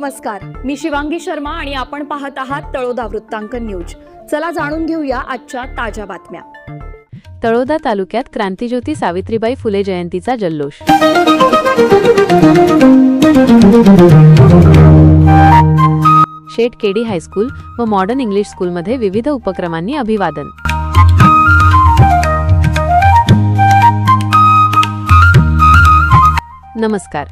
नमस्कार. मी शिवांगी शर्मा आणि आपण पाहत आहात तळोदा वृत्तांकन न्यूज. चला जाणून घेऊया आजच्या ताज्या बातम्या. तळोदा तालुक्यात क्रांतीज्योती सावित्रीबाई फुले जयंतीचा जल्लोष. Shet K D high school व मॉडर्न इंग्लिश स्कूलमध्ये विविध उपक्रमांनी अभिवादन. नमस्कार.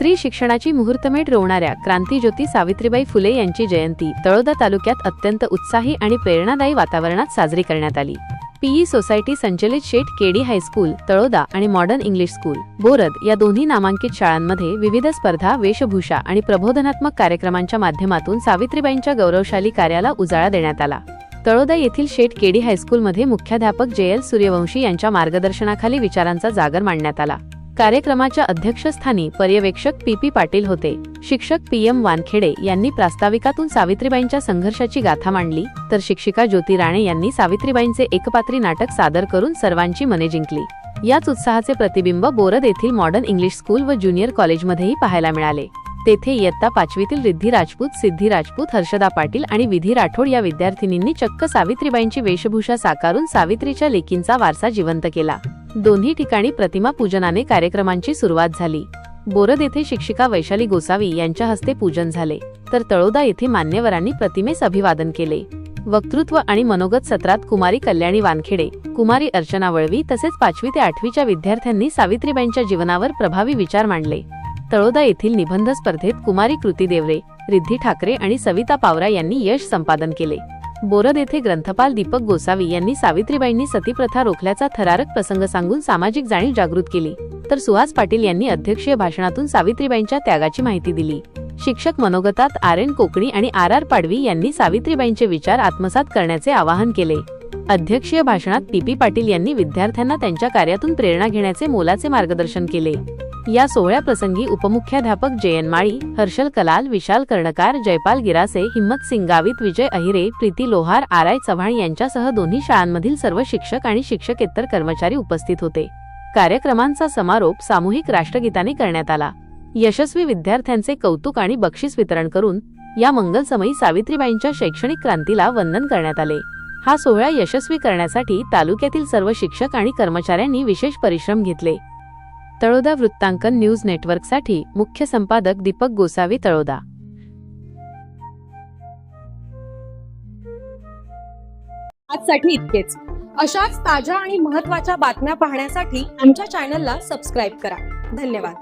स्त्री शिक्षणाची मुहूर्तमेढ रोवणाऱ्या क्रांतीज्योती सावित्रीबाई फुले यांची जयंती तळोदा तालुक्यात अत्यंत उत्साही आणि प्रेरणादायी वातावरणात साजरी करण्यात आली. पीई सोसायटी संचलित शेठ केडी हायस्कूल तळोदा आणि मॉडर्न इंग्लिश स्कूल बोरद या दोन्ही नामांकित शाळांमध्ये विविध स्पर्धा वेशभूषा आणि प्रबोधनात्मक कार्यक्रमांच्या माध्यमातून सावित्रीबाईंच्या गौरवशाली कार्याला उजाळा देण्यात आला. तळोदा येथील शेठ केडी हायस्कूलमध्ये मुख्याध्यापक जे एल सूर्यवंशी यांच्या मार्गदर्शनाखाली विचारांचा जागर मांडण्यात आला. कार्यक्रमाच्या अध्यक्षस्थानी पर्यवेक्षक पी पी पाटील होते. शिक्षक पी एम वानखेडे यांनी प्रास्ताविकातून सावित्रीबाईंच्या संघर्षाची गाथा मांडली तर शिक्षिका ज्योती राणे यांनी सावित्रीबाईंचे एकपात्री नाटक सादर करून सर्वांची मने जिंकली. याच उत्साहाचे प्रतिबिंब बोरद येथील मॉडर्न इंग्लिश स्कूल व ज्युनियर कॉलेजमध्येही पाहायला मिळाले. तेथे इयत्ता पाचवीतील रिद्धी राजपूत सिद्धी राजपूत हर्षदा पाटील आणि विधी राठोड या विद्यार्थिनींनी चक्क सावित्रीबाईंची वेशभूषा साकारून सावित्रीच्या लेकींचा वारसा जिवंत केला. दोन्ही ठिकाणी प्रतिमा पूजनाने कार्यक्रमांची सुरुवात झाली. बोरद येथे शिक्षिका वैशाली गोसावी यांच्या हस्ते पूजन झाले. तर तळोदा येथे मान्यवरांनी प्रतिमेस अभिवादन केले. वक्तृत्व आणि मनोगत सत्रात कुमारी कल्याणी वानखेडे कुमारी अर्चना वळवी तसेच पाचवी ते आठवीच्या विद्यार्थ्यांनी सावित्रीबाईंच्या जीवनावर प्रभावी विचार मांडले. तळोदा येथील निबंध स्पर्धेत कुमारी कृती देवरे रिद्धी ठाकरे आणि सविता पावरा यांनी यश संपादन केले. बोरद येथे ग्रंथपाल दीपक गोसावी यांनी सावित्रीबाईंनी सतीप्रथा रोखल्याचा थरारक प्रसंग सांगून सामाजिक जाणीव जागृत केली. तर सुहास पाटील यांनी अध्यक्षीय भाषणातून सावित्रीबाईंच्या त्यागाची माहिती दिली. शिक्षक मनोगतात आर एन कोकणी आणि आर आर पाडवी यांनी सावित्रीबाईंचे विचार आत्मसात करण्याचे आवाहन केले. अध्यक्षीय भाषणात पी पी पाटील यांनी विद्यार्थ्यांना त्यांच्या कार्यातून प्रेरणा घेण्याचे मोलाचे मार्गदर्शन केले. या सोहळ्याप्रसंगी उपमुख्याध्यापक जयन माळी हर्षल कलाल विशाल कर्णकार जयपाल गिरासे हिम्मत सिंगावित विजय अहिरे प्रीती लोहार आर आय चव्हाण यांच्यासह दोन्ही शाळांमधील सर्व शिक्षक आणि शिक्षकेतर कर्मचारी उपस्थित होते. कार्यक्रमांचा समारोप सामूहिक राष्ट्रगीताने करण्यात आला. यशस्वी विद्यार्थ्यांचे कौतुक आणि बक्षीस वितरण करून या मंगलसमयी सावित्रीबाईंच्या शैक्षणिक क्रांतीला वंदन करण्यात आले. हा सोहळा यशस्वी करण्यासाठी तालुक्यातील सर्व शिक्षक आणि कर्मचाऱ्यांनी विशेष परिश्रम घेतले. तळोदा वृत्तांकन न्यूज नेटवर्कसाठी मुख्य संपादक दीपक गोसावी तळोदा. आजसाठी इतकेच. अशाच ताज्या आणि महत्त्वाच्या बातम्या पाहण्यासाठी आमच्या चॅनलला सबस्क्राईब करा. धन्यवाद.